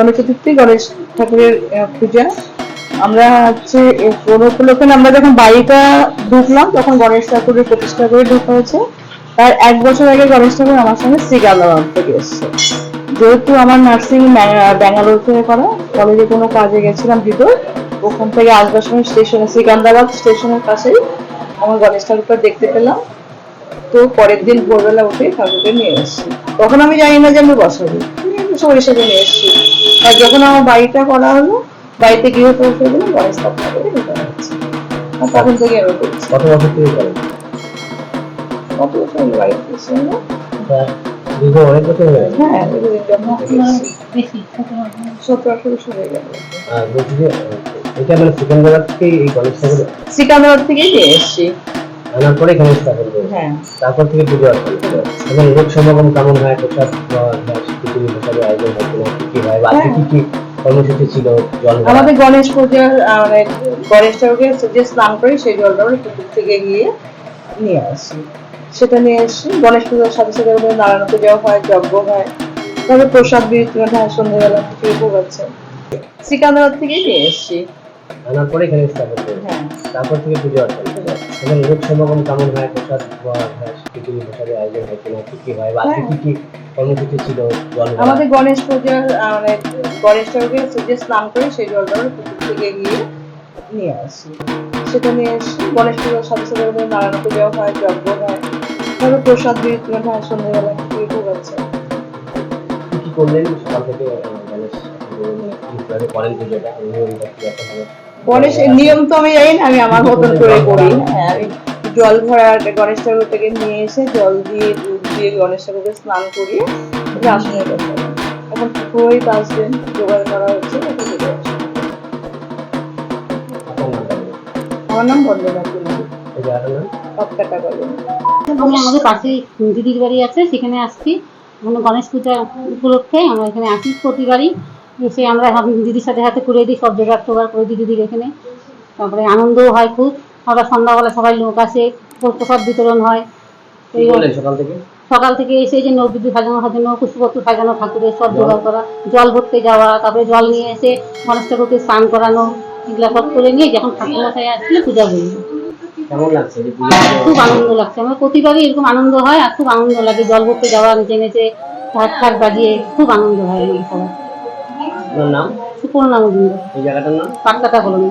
গণেশ চতুর্থী গণেশ ঠাকুরের পূজা। আমরা হচ্ছে পুরো উপলক্ষে আমরা যখন বাড়িটা ঢুকলাম, তখন গণেশ ঠাকুরের প্রতিষ্ঠা করে ঢোকা হয়েছে। তার এক বছর আগে গণেশ ঠাকুর আমার সঙ্গে শ্রীগান্ধাবাদ থেকে এসছে। যেহেতু আমার নার্সিং ব্যাঙ্গালোর থেকে করা, কলেজে কোনো কাজে গেছিলাম ভিতর, ওখান থেকে আসবার সময় স্টেশনে শ্রীকান্দাবাদ স্টেশনের পাশেই আমার গণেশ ঠাকুরটা দেখতে পেলাম। তো পরের দিন ভোরবেলা উঠে ঠাকুরকে নিয়ে এসেছি। তখন আমি জানি না যে আমি বসাবো। সাথে নিয়ে এসেছি। আর যখন আমার বাড়িটা করা হলো বাড়িতে স্থাপনা করে ঢোকা হচ্ছে আর তখন থেকে আমি করছি কত বছর থেকে করেন কত বছর আমি এসেছি দীর্ঘ অনেক বছর হয়ে হ্যাঁ এসেছি। সতেরো হয়ে গেল। আর বলছি যে এটা মানে সিকান্দাবাদ থেকে এই ঠাকুর থেকেই নিয়ে এসেছি। আনার পরে এখানে স্থাপন করে হ্যাঁ। তারপর থেকে পুজো এবং লোক সমাগম কেমন হয় প্রসাদ খিচুড়ি প্রসাদের আয়োজন হয় কিনা কি হয় বা কি কি কর্মসূচি ছিল জল আমাদের গণেশ পূজার মানে গণেশ ঠাকুরকে যে স্নান করি সেই জলটা আমরা পুকুর থেকে গিয়ে নিয়ে আসি। সেটা নিয়ে এসছি গণেশ পূজার সাথে সাথে নারায়ণ পূজাও হয় যজ্ঞ হয়। তারপরে প্রসাদ বিতরণ হয় সন্ধ্যেবেলা খিচুড়ি ভোগ আছে থেকেই নিয়ে এসছি। আনার পরে এখানে স্থাপন করে হ্যাঁ। তারপর থেকে পুজো অর্চনা এবং লোক সমাগম কেমন হয় প্রসাদ আয়োজন হয় কিনা কি কি হয় বা কি কি কর্মসূচি ছিল আমাদের গণেশ পূজার মানে গণেশ ঠাকুরকে যে স্নান করি সেই পুকুর থেকে গিয়ে নিয়ে আসি। সেটা নিয়ে গণেশ পূজার সাথে সাথে নারায়ণ হয় যজ্ঞ হয়। তারপরে প্রসাদ বিতরণ হয় সন্ধ্যেবেলা ভোগ আছে করলেন সকাল থেকে গণেশ করেন পুজোটা নিয়মটা কি হবে? গণেশের নিয়ম তো আমি জানি না আমি আমার মতন করে করি। হ্যাঁ আমি জল ভরা গণেশ ঠাকুর থেকে নিয়ে এসে জল দিয়ে দুধ দিয়ে গণেশ ঠাকুরকে স্নান করিয়ে আসনে বসালাম এখন পুরোই পাঁচ দিন জোগাড় করা হচ্ছে। আমার নাম বন্দনা কলেজ। আমি আমাদের পাশে দিদির বাড়ি আছে সেখানে আসছি। মানে গণেশ পূজা উপলক্ষে আমরা এখানে আসি প্রতিবারই এসে আমরা দিদির সাথে হাতে করে দিই সব জোগাড় টোগাড় করে দিই দিদির এখানে। তারপরে আনন্দও হয় খুব। আমরা সন্ধ্যাবেলা সবাই লোক আসে প্রসাদ বিতরণ হয়। এই সকাল থেকে? সকাল থেকে এসে যে নববিদ্যুৎ সাজানো জন্য পুষ্পপত্র সাজানো ঠাকুরের সব জোগাড় করা জল ভরতে যাওয়া তারপরে জল নিয়ে এসে গণেশ ঠাকুরকে স্নান করানো এগুলো সব করে নিয়ে যখন ঠাকুর মশাই আসলে পূজা করি কেমন লাগছে? খুব আনন্দ লাগছে। আমার প্রতিবারই এরকম আনন্দ হয় আর খুব আনন্দ লাগে। জল ভরতে যাওয়া নিচে নেচে ঢাক ফাট বাজিয়ে খুব আনন্দ হয় আমার সবার। নাম? সুপর্ণা মজুমদার এই জায়গাটার নাম? পাক্কাটা কলোনি।